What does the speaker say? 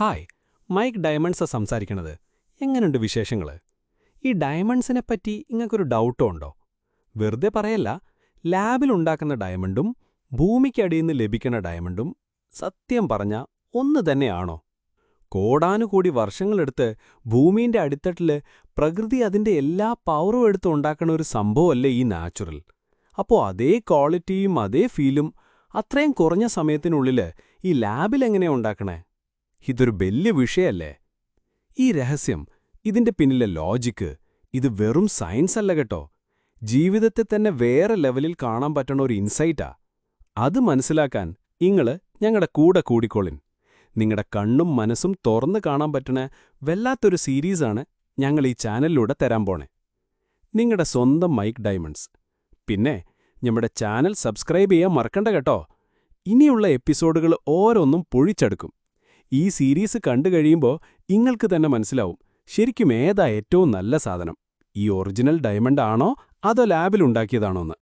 Hi mic ഡയമണ്ട്സാ സംസാരിക്കണത്. എങ്ങനെയുണ്ട് വിശേഷങ്ങൾ ഈ ഡയമണ്ട്സിനെ പറ്റി ഇങ്ങക്കൊരു ഡൗട്ടോ ഉണ്ടോ വെറുതെ പറയല്ല ലാബിലുണ്ടാക്കുന്ന ഡയമണ്ടും ഭൂമിക്കടിയിൽ നിന്ന് ലഭിക്കുന്ന ഡയമണ്ടും സത്യം പറഞ്ഞ ഒന്ന് തന്നെയാണോ? കോടാനുകൂടി വർഷങ്ങളെടുത്ത് ഭൂമിന്റെ അടിത്തട്ടിൽ പ്രകൃതി അതിന്റെ എല്ലാ പവറും എടുത്ത് ഉണ്ടാക്കുന്ന ഒരു സംഭവമല്ലേ ഈ നാച്ചുറൽ. അപ്പോൾ അതേ ക്വാളിറ്റിയും അതേ ഫീലും അത്രയും കുറഞ്ഞ സമയത്തിനുള്ളിൽ ഈ ലാബിലെങ്ങനെയാണ് ഉണ്ടാക്കണേ? ഇതൊരു വലിയ വിഷയല്ലേ? ഈ രഹസ്യം ഇതിന്റെ പിന്നിലെ ലോജിക്ക് ഇത് വെറും സയൻസ് അല്ല കേട്ടോ. ജീവിതത്തെ തന്നെ വേറെ ലെവലിൽ കാണാൻ പറ്റണ ഒരു ഇൻസൈറ്റാ അത് മനസ്സിലാക്കാൻ നിങ്ങൾ ഞങ്ങളുടെ കൂടെ കൂടിക്കോളിൻ. നിങ്ങളുടെ കണ്ണും മനസ്സും തുറന്ന് കാണാൻ പറ്റണ വല്ലാത്തൊരു സീരീസാണ് ഞങ്ങൾ ഈ ചാനലിലൂടെ തരാൻ പോണേ. നിങ്ങളുടെ സ്വന്തം മൈക്ക് ഡയമണ്ട്സ് പിന്നെ നമ്മുടെ ചാനൽ സബ്സ്ക്രൈബ് ചെയ്യാൻ മറക്കണ്ട കേട്ടോ. ഇനിയുള്ള എപ്പിസോഡുകൾ ഓരോന്നും പൊഴിച്ചെടുക്കും. ഈ സീരീസ് കണ്ടു കഴിയുമ്പോൾ നിങ്ങൾക്ക് തന്നെ മനസ്സിലാവും ശരിക്കും ഏതാ ഏറ്റവും നല്ല സാധനം? ഈ ഒറിജിനൽ ഡയമണ്ട് ആണോ അതോ ലാബിലുണ്ടാക്കിയതാണോന്ന്